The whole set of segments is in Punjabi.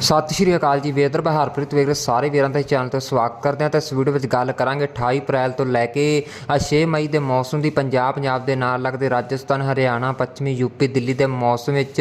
ਸਤਿ ਸ਼੍ਰੀ ਅਕਾਲ ਜੀ, ਵੇਦਰ ਬਹਾਰਪ੍ਰੀਤ ਵੇਗਰ ਸਾਰੇ ਵੀਰਾਂ ਦਾ ਚੈਨਲ ਤੇ ਸਵਾਗਤ ਕਰਦੇ ਹਾਂ ਤੇ ਇਸ ਵੀਡੀਓ ਵਿੱਚ ਗੱਲ ਕਰਾਂਗੇ 28 ਅਪ੍ਰੈਲ ਤੋਂ ਲੈ ਕੇ ਅ 6 ਮਈ ਦੇ ਮੌਸਮ ਦੀ ਪੰਜਾਬ ਪੰਜਾਬ ਦੇ ਨਾਲ ਲੱਗਦੇ ਰਾਜਸਥਾਨ, ਹਰਿਆਣਾ, ਪੱਛਮੀ, ਯੂਪੀ, ਦਿੱਲੀ ਦੇ ਮੌਸਮ ਵਿੱਚ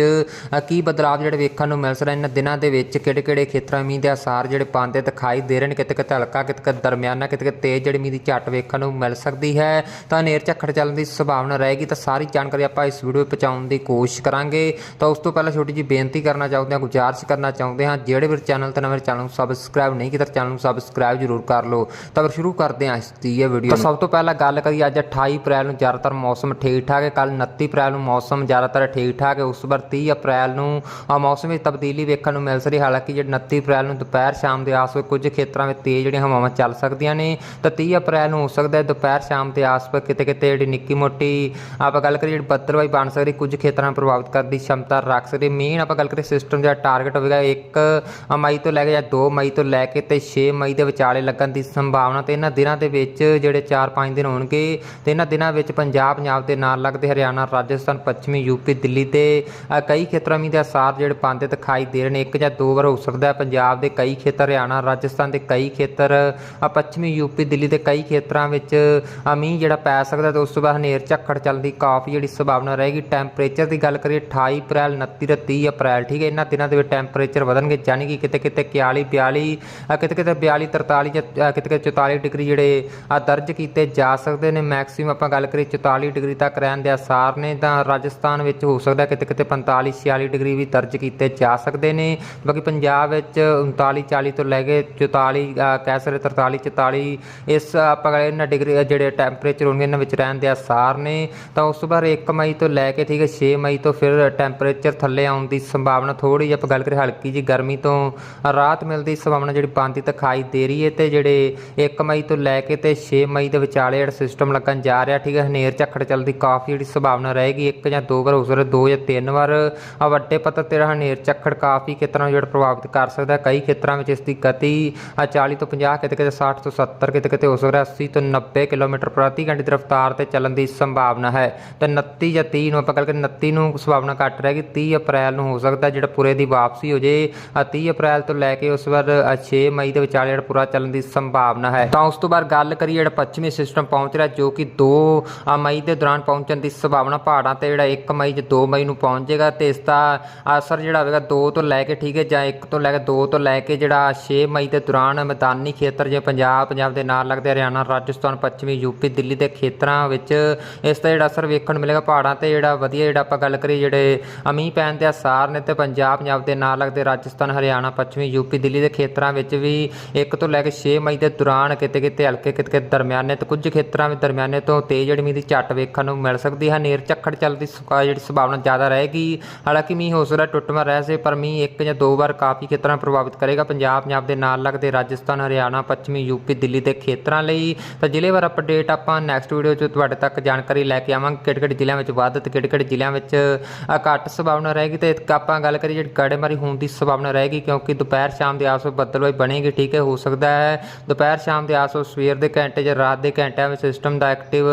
ਕੀ ਬਦਲਾਅ ਜਿਹੜੇ ਵੇਖਣ ਨੂੰ ਮਿਲ ਸਕਦੇ ਇਹਨਾਂ ਦਿਨਾਂ ਦੇ ਵਿੱਚ ਕਿਹੜੇ ਕਿਹੜੇ ਖੇਤਰਾਂ ਮੀਂਹ ਦੇ ਅਸਾਰ ਜਿਹੜੇ ਪਾਉਂਦੇ ਦਿਖਾਈ ਦੇ ਰਹੇ ਨੇ ਕਿਤੇ ਕਿਤੇ ਹਲਕਾ ਕਿਤੇ ਕਿਤੇ ਦਰਮਿਆਨਾ ਕਿਤੇ ਕਿਤੇ ਤੇਜ਼ ਜਿਹੜੀ ਮੀਂਹ ਦੀ ਝੱਟ ਵੇਖਣ ਨੂੰ ਮਿਲ ਸਕਦੀ ਹੈ। ਤਾਂ ਨੇਰ ਝੱਖੜ ਚੱਲਣ ਦੀ ਸੰਭਾਵਨਾ ਰਹੇਗੀ, ਤਾਂ ਸਾਰੀ ਜਾਣਕਾਰੀ ਆਪਾਂ ਇਸ ਵੀਡੀਓ ਵਿੱਚ ਪਹੁੰਚਾਉਣ ਦੀ ਕੋਸ਼ਿਸ਼ ਕਰਾਂਗੇ। ਤਾਂ ਉਸ ਤੋਂ ਪਹਿਲਾਂ ਛੋਟੀ ਜਿਹੀ ਬੇਨਤੀ ਕਰਨਾ ਚਾਹੁੰਦੇ ਹਾਂ, ਗੁਜ਼ਾਰਿਸ਼ ਕਰਨਾ ਚਾਹੁੰਦੇ ਹਾਂ। ਜਿਹੜੇ ਵੀ ਚੈਨਲ ਤੇ ਨਵੇਂ ਚੈਨਲ ਨੂੰ ਸਬਸਕ੍ਰਾਈਬ ਨਹੀਂ ਕੀਤਾ ਚੈਨਲ ਨੂੰ ਸਬਸਕ੍ਰਾਈਬ ਜ਼ਰੂਰ ਕਰ ਲਓ। ਤਾਂ ਫਿਰ ਸ਼ੁਰੂ ਕਰਦੇ ਹਾਂ ਇਸ ਦੀ ਇਹ ਵੀਡੀਓ ਤਾਂ ਸਭ ਤੋਂ ਪਹਿਲਾਂ ਗੱਲ ਕਰੀਏ ਅੱਜ 28 ਅਪ੍ਰੈਲ ਨੂੰ ਜ਼ਿਆਦਾਤਰ ਮੌਸਮ ਠੀਕ ਠਾਕ ਹੈ। ਕੱਲ 29 ਅਪ੍ਰੈਲ ਨੂੰ ਮੌਸਮ ਜ਼ਿਆਦਾਤਰ ਠੀਕ ਠਾਕ ਹੈ। ਉਸ ਵਾਰ ਬਾਅਦ 30 ਅਪ੍ਰੈਲ ਨੂੰ ਮੌਸਮ ਵਿੱਚ ਤਬਦੀਲੀ ਵੇਖਣ ਨੂੰ ਮਿਲ ਸਕਦੀ ਹਾਲਾਂਕਿ ਜਿਹੜੇ 29 ਅਪ੍ਰੈਲ ਨੂੰ ਦੁਪਹਿਰ ਸ਼ਾਮ ਦੇ ਆਸ-ਪਾਸ ਕੁਝ ਖੇਤਰਾਂ ਵਿੱਚ ਤੇਜ਼ ਜਿਹੜੀਆਂ ਹਵਾਵਾਂ ਚੱਲ ਸਕਦੀਆਂ ਨੇ, ਤਾਂ 30 ਅਪ੍ਰੈਲ ਨੂੰ ਹੋ ਸਕਦਾ ਹੈ ਦੁਪਹਿਰ ਸ਼ਾਮ ਦੇ ਆਸ-ਪਾਸ ਕਿਤੇ ਕਿਤੇ ਜਿਹੜੀ ਨਿੱਕੀ ਮੋਟੀ ਆਪਾਂ ਗੱਲ ਕਰੀਏ ਜਿਹੜੀ ਬੱਦਲਵਾਈ ਬਣ ਸਕਦੀ, ਕੁਝ ਖੇਤਰਾਂ ਨੂੰ ਪ੍ਰਭਾਵਿਤ ਕਰਨ ਦੀ ਸ਼ਮਤਾ ਰੱਖ ਸਕਦੀ। ਮੇਨ ਆਪਾਂ ਗੱਲ ਕਰੀਏ ਸਿਸਟਮ ਦਾ ਟਾਰਗੇਟ ਹੋਵੇਗਾ 1 ਮਈ ਤੋਂ ਲੈ ਕੇ ਜਾਂ 2 ਮਈ ਤੋਂ ਲੈ ਕੇ ਤੇ 6 ਮਈ ਦੇ ਵਿਚਾਲੇ ਲੱਗਣ ਦੀ ਸੰਭਾਵਨਾ ਤੇ ਇਹਨਾਂ ਦਿਨਾਂ ਦੇ ਵਿੱਚ ਜਿਹੜੇ 4-5 ਦਿਨ ਹੋਣਗੇ ਤੇ ਇਹਨਾਂ ਦਿਨਾਂ ਵਿੱਚ ਪੰਜਾਬ ਪੰਜਾਬ ਦੇ ਨਾਲ ਲੱਗਦੇ ਹਰਿਆਣਾ ਰਾਜਸਥਾਨ ਪੱਛਮੀ ਯੂਪੀ ਦਿੱਲੀ ਦੇ ਕਈ ਖੇਤਰਾਂ ਮੀਂਹ ਦੇ ਅਸਾਰ ਜਿਹੜੇ ਪਾਉਂਦੇ ਦਿਖਾਈ ਦੇ ਰਹੇ ਨੇ। ਇੱਕ ਜਾਂ ਦੋ ਵਾਰ ਹੋ ਸਕਦਾ ਹੈ ਪੰਜਾਬ ਦੇ ਕਈ ਖੇਤਰ ਹਰਿਆਣਾ ਰਾਜਸਥਾਨ ਦੇ ਕਈ ਖੇਤਰ ਪੱਛਮੀ ਯੂਪੀ ਦਿੱਲੀ ਦੇ ਕਈ ਖੇਤਰਾਂ ਵਿੱਚ ਅ, ਮੀਂਹ ਜਿਹੜਾ ਪੈ ਸਕਦਾ ਤੇ ਉਸ ਤੋਂ ਬਾਅਦ ਹਨੇਰ ਝੱਖੜ ਚੱਲਣ ਦੀ ਕਾਫੀ ਜਿਹੜੀ ਸੰਭਾਵਨਾ ਰਹੇਗੀ। ਟੈਂਪਰੇਚਰ ਦੀ ਗੱਲ ਕਰੀਏ 28 ਅਪ੍ਰੈਲ 29 ਤੇ 30 ਅਪ੍ਰੈਲ ਠੀਕ ਹੈ। ਇਹਨਾਂ ਦਿਨਾਂ ਦੇ ਵਿੱਚ ਟੈਂਪਰੇਚਰ ਵਧਣ ਵਧਣਗੇ ਯਾਨੀ ਕਿ ਕਿਤੇ ਕਿਤੇ 41 42 ਕਿਤੇ ਕਿਤੇ 42 43 ਜਾਂ ਕਿਤੇ ਕਿਤੇ 44 ਡਿਗਰੀ ਜਿਹੜੇ ਆ ਦਰਜ ਕੀਤੇ ਜਾ ਸਕਦੇ ਨੇ। ਮੈਕਸਿਮਮ ਆਪਾਂ ਗੱਲ ਕਰੀਏ 44 ਡਿਗਰੀ ਤੱਕ ਰਹਿਣ ਦੇ ਆਸਾਰ ਨੇ, ਤਾਂ ਰਾਜਸਥਾਨ ਵਿੱਚ ਹੋ ਸਕਦਾ ਕਿਤੇ ਕਿਤੇ 45 46 ਡਿਗਰੀ ਵੀ ਦਰਜ ਕੀਤੇ ਜਾ ਸਕਦੇ ਨੇ। ਬਾਕੀ ਪੰਜਾਬ ਵਿੱਚ 39 40 ਤੋਂ ਲੈ ਕੇ 44 ਕਹਿ ਸਕਦੇ 43 44 ਇਸ ਆਪਾਂ ਕਹਿੰਦੇ ਇਹਨਾਂ ਡਿਗਰੀ ਜਿਹੜੇ ਟੈਂਪਰੇਚਰ ਹੋਣਗੇ ਇਹਨਾਂ ਵਿੱਚ ਰਹਿਣ ਦੇ ਆਸਾਰ ਨੇ। ਤਾਂ ਉਸ ਤੋਂ ਬਾਅਦ 1 ਮਈ ਤੋਂ ਲੈ ਕੇ ਠੀਕ ਹੈ 6 ਮਈ ਤੋਂ ਫਿਰ ਟੈਂਪਰੇਚਰ ਥੱਲੇ ਆਉਣ ਦੀ ਸੰਭਾਵਨਾ ਥੋੜੀ ਜਿਹੀ ਆਪਾਂ ਗੱਲ ਕਰੀਏ ਹਲਕੀ ਜੀ ਗਰਮੀ ਤੋਂ ਰਾਹਤ ਮਿਲਣ ਦੀ ਸੰਭਾਵਨਾ ਜਿਹੜੀ ਬਣਦੀ ਦਿਖਾਈ ਦੇ ਰਹੀ ਹੈ ਤੇ ਜਿਹੜੇ 1 ਮਈ ਤੋਂ ਲੈ ਕੇ ਤੇ 6 ਮਈ ਦੇ ਵਿਚਾਲੇ ਜਿਹੜਾ ਸਿਸਟਮ ਲੱਗਣ ਜਾ ਰਿਹਾ, ਠੀਕ ਹੈ, ਹਨੇਰ ਝੱਖੜ ਚੱਲਦੀ ਕਾਫੀ ਜਿਹੜੀ ਸੰਭਾਵਨਾ ਰਹੇਗੀ, ਇੱਕ ਜਾਂ ਦੋ ਵਾਰ ਹੋ ਸਕਦਾ ਦੋ ਜਾਂ ਤਿੰਨ ਵਾਰ ਵੱਡੇ ਪੱਧਰ ਤੇ ਜਿਹੜਾ ਹਨੇਰ ਝੱਖੜ ਕਾਫੀ ਖੇਤਰਾਂ ਨੂੰ ਜਿਹੜਾ ਪ੍ਰਭਾਵਿਤ ਕਰ ਸਕਦਾ ਕਈ ਖੇਤਰਾਂ ਵਿੱਚ ਇਸ ਦੀ ਗਤੀ ਆ 40 ਤੋਂ 50 ਕਿਤੇ ਕਿਤੇ 60 ਤੋਂ 70 ਕਿਤੇ ਕਿਤੇ ਹੋ ਸਕਦਾ 80 ਤੋਂ 90 ਕਿਲੋਮੀਟਰ ਪ੍ਰਤੀ ਘੰਟੇ ਦੀ ਰਫ਼ਤਾਰ ਤੇ ਚੱਲਣ ਦੀ ਸੰਭਾਵਨਾ ਹੈ। ਤੇ 29 ਜਾਂ 30 ਨੂੰ ਆਪਾਂ ਗੱਲ ਕਰੀਏ 29 ਨੂੰ ਸੰਭਾਵਨਾ ਘੱਟ ਰਹੇਗੀ 30 ਅਪ੍ਰੈਲ ਨੂੰ ਹੋ ਸਕਦਾ ਜਿਹੜਾ ਪੂਰੇ ਦੀ ਵਾਪਸੀ ਹੋ ਜੇ 30 ਅਪ੍ਰੈਲ ਤੋਂ ਲੈ ਕੇ ਉਸ ਵਾਰ 6 ਮਈ ਦੇ ਵਿਚਾਲੇ ਜਿਹੜਾ ਪੂਰਾ ਚੱਲਣ ਦੀ ਸੰਭਾਵਨਾ ਹੈ। ਤਾਂ ਉਸ ਤੋਂ ਬਾਅਦ ਗੱਲ ਕਰੀਏ ਜਿਹੜਾ ਪੱਛਮੀ ਸਿਸਟਮ ਪਹੁੰਚ ਰਿਹਾ, ਜੋ ਕਿ 2 ਮਈ ਦੇ ਦੌਰਾਨ ਪਹੁੰਚਣ ਦੀ ਸੰਭਾਵਨਾ ਪਹਾੜਾਂ ਤੇ ਜਿਹੜਾ 1 ਮਈ ਜਾਂ 2 ਮਈ ਨੂੰ ਪਹੁੰਚ ਜਾਏਗਾ ਤੇ ਇਸ ਦਾ ਅਸਰ ਜਿਹੜਾ ਹੋਵੇਗਾ 2 ਤੋਂ ਲੈ ਕੇ ਠੀਕ ਹੈ ਜਾਂ 1 ਤੋਂ ਲੈ ਕੇ 2 ਤੋਂ ਲੈ ਕੇ ਜਿਹੜਾ 6 ਮਈ ਦੇ ਦੌਰਾਨ ਮੈਦਾਨੀ ਖੇਤਰ ਜਿਵੇਂ ਪੰਜਾਬ ਪੰਜਾਬ ਦੇ ਨਾਲ ਲੱਗਦੇ ਹਰਿਆਣਾ, ਰਾਜਸਥਾਨ, ਪੱਛਮੀ, ਯੂਪੀ, ਦਿੱਲੀ ਦੇ ਖੇਤਰਾਂ ਵਿੱਚ ਇਸ ਦਾ ਜਿਹੜਾ ਅਸਰ ਵੇਖਣ ਨੂੰ ਮਿਲੇਗਾ ਪਹਾੜਾਂ ਤੇ ਜਿਹੜਾ ਵਧੀਆ ਜਿਹੜਾ ਆਪਾਂ ਗੱਲ ਕਰੀਏ ਜਿਹੜੇ ਅਮੀ ਪੈਣ ਦੇ ਅਸਾਰ ਨੇ ਤੇ ਪੰਜਾਬ ਪੰਜਾਬ ਦੇ ਨਾਲ ਲੱਗਦੇ ਰਾਜਸਥਾਨ ਰਾਜਸਥਾਨ, ਹਰਿਆਣਾ, ਪੱਛਮੀ ਯੂਪੀ ਦਿੱਲੀ ਦੇ ਖੇਤਰਾਂ ਵਿੱਚ ਵੀ 1 ਤੋਂ ਲੈ ਕੇ 6 ਮਈ ਦੇ ਦੌਰਾਨ ਕਿਤੇ ਕਿਤੇ ਹਲਕੇ ਕਿਤੇ ਕਿਤੇ ਦਰਮਿਆਨੇ ਤੇ ਕੁਝ ਖੇਤਰਾਂ ਵਿੱਚ ਦਰਮਿਆਨੇ ਤੋਂ ਤੇਜ਼ ਜਿਹੜੀ ਮੀਂਹ ਦੀ ਝੱਟ ਵੇਖਣ ਨੂੰ ਮਿਲ ਸਕਦੀ ਹੈ। ਨੇਰ ਝੱਖੜ ਚੱਲਦੀ ਸੁਕਾ ਜਿਹੜੀ ਸੰਭਾਵਨਾ ਜ਼ਿਆਦਾ ਰਹੇਗੀ। ਹਾਲਾਂਕਿ ਮੀਂਹ ਹੋ ਸਕਦਾ, ਟੁੱਟਵਾਂ ਰਹਿ ਸੇ ਪਰ ਮੀਂਹ ਇੱਕ ਜਾਂ ਦੋ ਵਾਰ ਕਾਫੀ ਖੇਤਰਾਂ ਪ੍ਰਭਾਵਿਤ ਕਰੇਗਾ। ਪੰਜਾਬ ਪੰਜਾਬ ਦੇ ਨਾਲ ਲੱਗਦੇ ਰਾਜਸਥਾਨ, ਹਰਿਆਣਾ, ਪੱਛਮੀ ਯੂਪੀ ਦਿੱਲੀ ਦੇ ਖੇਤਰਾਂ ਲਈ ਤਾਂ ਜ਼ਿਲ੍ਹੇਵਾਰ ਅਪਡੇਟ ਆਪਾਂ ਨੈਕਸਟ ਵੀਡੀਓ 'ਚ ਤੁਹਾਡੇ ਤੱਕ ਜਾਣਕਾਰੀ ਲੈ ਕੇ ਆਵਾਂਗੇ। ਕਿਹੜੇ ਕਿਹੜੇ ਜ਼ਿਲ੍ਹਿਆਂ ਵਿੱਚ ਵੱਧ ਤੇ ਕਿਹੜੇ ਕਿਹੜੇ ਜ਼ਿਲ੍ਹਿਆਂ ਵਿੱਚ ਘੱਟ ਸੰਭਾਵਨਾ ਰਹੇਗੀ ਤੇ ਇੱਕ ਆਪਾਂ ਗੱਲ ਕਰੀਏ ਜਿਹੜੀ ਗੜੇਮਾਰੀ ਹੋਣ ਦੀ ਸੰਭਾਵਨਾ ਰਹੇਗੀ ਕਿਉਂਕਿ ਦੁਪਹਿਰ ਸ਼ਾਮ ਦੇ ਆਸ-ਪਾਸ ਬੱਦਲਵਾਈ ਬਣੇਗੀ, ਠੀਕ ਹੈ, ਹੋ ਸਕਦਾ ਹੈ। ਦੁਪਹਿਰ ਸ਼ਾਮ ਦੇ ਆਸ-ਪਾਸ ਸਵੇਰ ਦੇ ਘੰਟੇ ਜਾਂ ਰਾਤ ਦੇ ਘੰਟਿਆਂ ਵਿੱਚ ਸਿਸਟਮ ਦਾ ਐਕਟਿਵ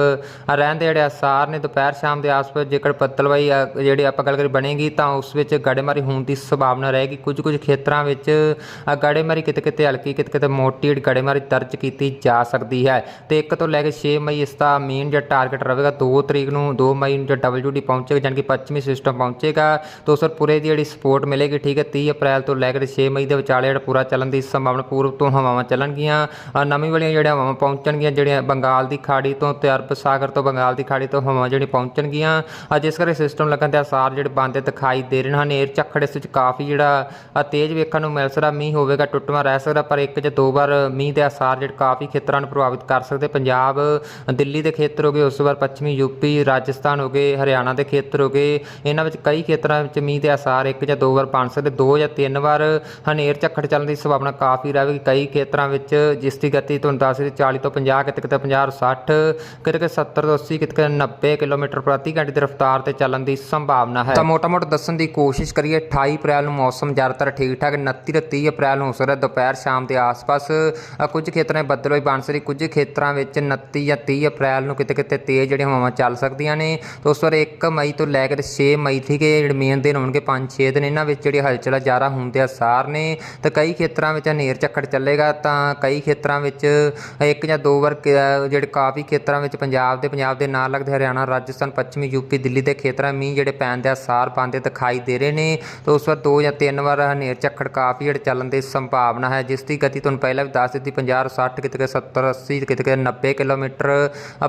ਰਹਿਣ ਦੇ ਜਿਹੜੇ ਆਸਾਰ ਨੇ, ਦੁਪਹਿਰ ਸ਼ਾਮ ਦੇ ਆਸ-ਪਾਸ ਜੇਕਰ ਬੱਦਲਵਾਈ ਜਿਹੜੀ ਆਪਾਂ ਗੱਲ ਕਰੀ ਬਣੇਗੀ, ਤਾਂ ਉਸ ਵਿੱਚ ਗੜੇਮਾਰੀ ਹੋਣ ਦੀ ਸੰਭਾਵਨਾ ਰਹੇਗੀ। ਕੁਝ ਕੁਝ ਖੇਤਰਾਂ ਵਿੱਚ ਗੜੇਮਾਰੀ ਕਿਤੇ ਕਿਤੇ ਹਲਕੀ ਕਿਤੇ ਕਿਤੇ ਮੋਟੀ ਗੜੇਮਾਰੀ ਦਰਜ ਕੀਤੀ ਜਾ ਸਕਦੀ ਹੈ। ਤੇ 1 ਤੋਂ ਲੈ ਕੇ 6 ਮਈ ਇਸ ਦਾ ਮੇਨ ਜਿਹੜਾ ਟਾਰਗੇਟ ਰਹੇਗਾ 2 ਤਰੀਕ ਨੂੰ 2 ਮਈ ਨੂੰ ਜਿਹੜਾ WD ਪਹੁੰਚੇਗਾ, ਜਾਣੀ ਕਿ ਪੱਛਮੀ ਸਿਸਟਮ ਪਹੁੰਚੇਗਾ, ਤੋਂ ਸਰ ਪੂਰੇ ਦੀ ਜਿਹੜੀ ਸਪੋਰਟ ਮਿਲੇਗੀ, ਠੀਕ ਹੈ 30 ਅਪ੍ਰੈਲ ਤੋਂ ਲੈ ਕੇ 6 ਮਈ ਦੇ ਵਿਚਾਲੇ ਜਿਹੜਾ ਪੂਰਾ ਚੱਲਣ ਦੀ ਸੰਭਾਵਨਾ ਪੂਰਬ ਤੋਂ ਹਵਾਵਾਂ ਚੱਲਣਗੀਆਂ। ਅ, ਨਵੀਂ ਵਾਲੀਆਂ ਜਿਹੜੀਆਂ ਹਵਾਵਾਂ ਪਹੁੰਚਣਗੀਆਂ ਜਿਹੜੀਆਂ ਬੰਗਾਲ ਦੀ ਖਾੜੀ ਤੋਂ ਤੇ ਅਰਬ ਸਾਗਰ ਤੋਂ ਬੰਗਾਲ ਦੀ ਖਾੜੀ ਤੋਂ ਹਵਾਵਾਂ ਜਿਹੜੀ ਪਹੁੰਚਣਗੀਆਂ। ਅ, ਜਿਸ ਕਰਕੇ ਸਿਸਟਮ ਲੱਗਣ ਦੇ ਆਸਾਰ ਜਿਹੜੇ ਬੰਦੇ ਦਿਖਾਈ ਦੇ ਰਹੇ ਹਨ ਹਨੇਰ ਝੱਖੜ ਇਸ ਵਿੱਚ ਕਾਫੀ ਜਿਹੜਾ ਤੇਜ਼ ਵੇਖਣ ਨੂੰ ਮਿਲ ਸਕਦਾ ਮੀਂਹ ਹੋਵੇਗਾ ਟੁੱਟਵਾਂ ਰਹਿ ਸਕਦਾ ਪਰ ਇੱਕ ਜਾਂ ਦੋ ਵਾਰ ਮੀਂਹ ਦੇ ਆਸਾਰ ਜਿਹੜੇ ਕਾਫੀ ਖੇਤਰਾਂ ਨੂੰ ਪ੍ਰਭਾਵਿਤ ਕਰ ਸਕਦੇ। ਪੰਜਾਬ ਦਿੱਲੀ ਦੇ ਖੇਤਰ ਹੋ ਗਏ ਉਸ ਵਾਰ ਪੱਛਮੀ ਯੂਪੀ ਰਾਜਸਥਾਨ ਹੋ ਗਏ ਹਰਿਆਣਾ ਦੇ ਖੇਤਰ ਹੋ ਗਏ। ਇਹਨਾਂ ਵਿੱਚ ਕਈ ਖੇਤਰਾਂ ਵਿੱਚ ਮੀਂਹ ਦੇ ਆਸਾਰ ਇੱਕ ਜਾਂ ਦੋ ਵਾਰ ਬਣ ਸਕਦੇ ਦੋ ਜਾਂ ਤਿੰਨ ਵਾਰ ਹਨੇਰ ਝੱਖੜ ਚੱਲਣ ਦੀ ਸੰਭਾਵਨਾ ਕਾਫੀ ਰਹੇਗੀ ਕਈ ਖੇਤਰਾਂ ਵਿੱਚ ਜਿਸ ਦੀ ਗਤੀ ਤੁਹਾਨੂੰ ਦੱਸ ਰਹੀ 40 ਤੋਂ 50 ਕਿਤੇ ਕਿਤੇ 50 60 ਕਿਤੇ ਕਿਤੇ 70 ਤੋਂ 80 ਕਿਤੇ ਕਿਤੇ 90 ਕਿਲੋਮੀਟਰ ਪ੍ਰਤੀ ਘੰਟੇ ਦੀ ਰਫ਼ਤਾਰ ਤੇ ਚੱਲਣ ਦੀ ਸੰਭਾਵਨਾ ਹੈ। ਤਾਂ ਮੋਟਾ-ਮੋਟਾ ਦੱਸਣ ਦੀ ਕੋਸ਼ਿਸ਼ ਕਰੀਏ 28 ਅਪ੍ਰੈਲ ਨੂੰ ਮੌਸਮ ਜ਼ਿਆਦਾਤਰ ਠੀਕ ਠਾਕ 29 ਤੇ 30 ਅਪ੍ਰੈਲ ਨੂੰ ਹੋ ਸਕਦਾ ਦੁਪਹਿਰ ਸ਼ਾਮ ਦੇ ਆਸ-ਪਾਸ ਕੁਝ ਖੇਤਰਾਂ ਵਿੱਚ ਬੱਦਲ ਹੋਈ ਬਣ ਸਕਦੀ ਕੁਝ ਖੇਤਰਾਂ ਵਿੱਚ 29 ਜਾਂ 30 ਅਪ੍ਰੈਲ ਨੂੰ ਕਿਤੇ ਕਿਤੇ ਤੇਜ਼ ਜਿਹੜੀਆਂ ਹਵਾਵਾਂ ਚੱਲ ਸਕਦੀਆਂ ਨੇ। ਤੇ ਉਸ ਵਾਰ 1 ਮਈ ਤੋਂ ਲੈ ਕੇ 6 ਮਈ ਠੀਕ ਜਿਹੜੇ ਮੇਨ ਦਿਨ ਹੋਣਗੇ 5-6 ਦਿਨ ਇਹਨਾਂ ਵਿੱਚ ਜਿਹੜੀ ਹਲਚਲ ਜ਼ਿਆਦਾ ਹੁੰਦਿਆਂ ਸਾਰ ਨੇ, ਤੇ ਕਈ ਖੇਤਰਾਂ ਵਿੱਚ ਹਨੇਰ ਝੱਖੜ ਚੱਲੇਗਾ, ਤਾਂ ਕਈ ਖੇਤਰਾਂ ਵਿੱਚ ਇੱਕ ਜਾਂ ਦੋ ਵਾਰ ਜਿਹੜੇ ਕਾਫੀ ਖੇਤਰਾਂ ਵਿੱਚ ਪੰਜਾਬ ਦੇ ਪੰਜਾਬ ਦੇ ਨਾਲ ਲੱਗਦੇ ਹਰਿਆਣਾ, ਰਾਜਸਥਾਨ, ਪੱਛਮੀ ਯੂਪੀ ਦਿੱਲੀ ਦੇ ਖੇਤਰਾਂ ਮੀਂਹ ਜਿਹੜੇ ਪੈਣ ਦੇ ਆਸਾਰ ਬਣਦੇ ਦਿਖਾਈ ਦੇ ਰਹੇ ਨੇ, ਤਾਂ ਉਸ ਵਾਰ ਦੋ ਜਾਂ ਤਿੰਨ ਵਾਰ ਹਨੇਰ ਝੱਖੜ ਕਾਫੀ ਜਿਹੜੇ ਚੱਲਣ ਦੀ ਸੰਭਾਵਨਾ ਹੈ, ਜਿਸ ਦੀ ਗਤੀ ਤੁਹਾਨੂੰ ਪਹਿਲਾਂ ਵੀ ਦੱਸ ਦਿੱਤੀ 50 60 ਕਿਤੇ ਕਿਤੇ 70 80 ਕਿਤੇ ਕਿਤੇ 90 ਕਿਲੋਮੀਟਰ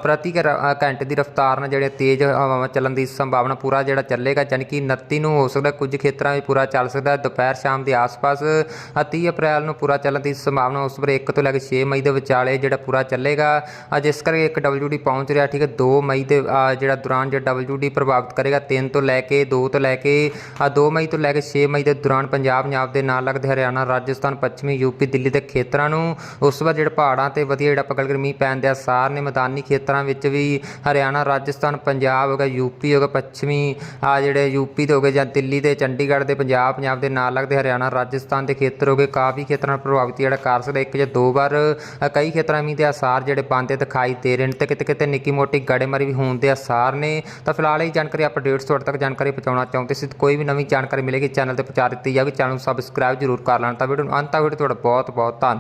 ਪ੍ਰਤੀ ਘੰਟੇ ਦੀ ਰਫ਼ਤਾਰ ਨਾਲ ਜਿਹੜੇ ਤੇਜ਼ ਹਵਾਵਾਂ ਚੱਲਣ ਦੀ ਸੰਭਾਵਨਾ ਪੂਰਾ ਜਿਹੜਾ ਚੱਲੇਗਾ ਯਾਨੀ ਕਿ 29 ਨੂੰ ਹੋ ਸਕਦਾ, ਕੁਝ ਖੇਤਰਾਂ ਵਿੱਚ ਪੂਰਾ ਚੱਲ ਸਕਦਾ, ਦੁਪਹਿਰ ਸ਼ਾਮ ਦੇ ਆਸ-ਪਾਸ ਅ, 30 ਅਪ੍ਰੈਲ ਨੂੰ ਪੂਰਾ ਚੱਲਣ ਦੀ ਸੰਭਾਵਨਾ ਉਸ ਵੇਲੇ 1 ਤੋਂ ਲੈ ਕੇ 6 ਮਈ ਦੇ ਵਿਚਾਲੇ ਜਿਹੜਾ ਪੂਰਾ ਚੱਲੇਗਾ। ਅ, ਜਿਸ ਕਰਕੇ ਇੱਕ WD ਪਹੁੰਚ ਰਿਹਾ ਠੀਕ ਹੈ 2 ਮਈ ਦੇ ਜਿਹੜਾ ਦੌਰਾਨ ਜਿਹੜਾ WD ਪ੍ਰਭਾਵਿਤ ਕਰੇਗਾ 3 ਤੋਂ ਲੈ ਕੇ 2 ਤੋਂ ਲੈ ਕੇ 2 ਮਈ ਤੋਂ ਲੈ ਕੇ 6 ਮਈ ਦੇ ਦੌਰਾਨ ਪੰਜਾਬ ਪੰਜਾਬ ਦੇ ਨਾਲ ਲੱਗਦੇ ਹਰਿਆਣਾ ਰਾਜਸਥਾਨ ਪੱਛਮੀ ਯੂਪੀ ਦਿੱਲੀ ਦੇ ਖੇਤਰਾਂ ਨੂੰ। ਉਸ ਵਾਰ ਬਾਅਦ ਜਿਹੜੇ ਪਹਾੜਾਂ ਤੇ ਵਧੀਆ ਜਿਹੜਾ ਪਕੜ ਕੇ ਮੀਂਹ ਪੈਣ ਦੇ ਆਸਾਰ ਨੇ ਮੈਦਾਨੀ ਖੇਤਰਾਂ ਵਿੱਚ ਵੀ ਹਰਿਆਣਾ ਰਾਜਸਥਾਨ ਪੰਜਾਬ ਹੋ ਗਿਆ ਯੂਪੀ ਹੋ ਗਿਆ ਪੱਛਮੀ ਆ ਜਿਹੜੇ ਯੂਪੀ ਦੇ ਹੋ ਗਏ ਜਾਂ ਦਿੱਲੀ ਦੇ ਚੰਡੀਗੜ੍ਹ ਦੇ ਪੰਜਾਬ ਪੰਜਾਬ ਦੇ ਨਾਲ ਲੱਗਦੇ ਹਰਿਆਣਾ, ਰਾਜਸਥਾਨ ਦੇ ਖੇਤਰ ਹੋ ਗਏ। ਕਾਫੀ ਖੇਤਰਾਂ ਨਾਲ ਪ੍ਰਭਾਵਿਤ ਜਿਹੜਾ ਕਰ ਸਕਦਾ ਇੱਕ ਜਾਂ ਦੋ ਵਾਰ ਕਈ ਖੇਤਰਾਂ ਮੀਂਹ ਦੇ ਅਸਾਰ ਜਿਹੜੇ ਬਣਦੇ ਦਿਖਾਈ ਦੇ ਰਹੇ ਨੇ। ਤੇ ਕਿਤੇ ਕਿਤੇ ਨਿੱਕੀ ਮੋਟੀ ਗੜੇਮਾਰੀ ਵੀ ਹੋਣ ਦੇ ਆਸਾਰ ਨੇ। ਤਾਂ ਫਿਲਹਾਲ ਇਹ ਜਾਣਕਾਰੀ ਅਪਡੇਟਸ ਤੁਹਾਡੇ ਤੱਕ ਜਾਣਕਾਰੀ ਪਹੁੰਚਾਉਣਾ ਚਾਹੁੰਦੇ ਸੀ। ਕੋਈ ਵੀ ਨਵੀਂ ਜਾਣਕਾਰੀ ਮਿਲੇਗੀ, ਚੈਨਲ ਤੇ ਪਹੁੰਚਾ ਦਿੱਤੀ ਜਾਵੇ ਚੈਨਲ ਨੂੰ ਸਬਸਕ੍ਰਾਈਬ ਜ਼ਰੂਰ ਕਰ ਲੈਣਾ। ਤਾਂ ਵੀਡੀਓ ਨੂੰ ਅੰਤ ਤੱਕ ਵੀਡੀਓ ਤੁਹਾਡਾ ਬਹੁਤ ਬਹੁਤ ਧੰਨਵਾਦ।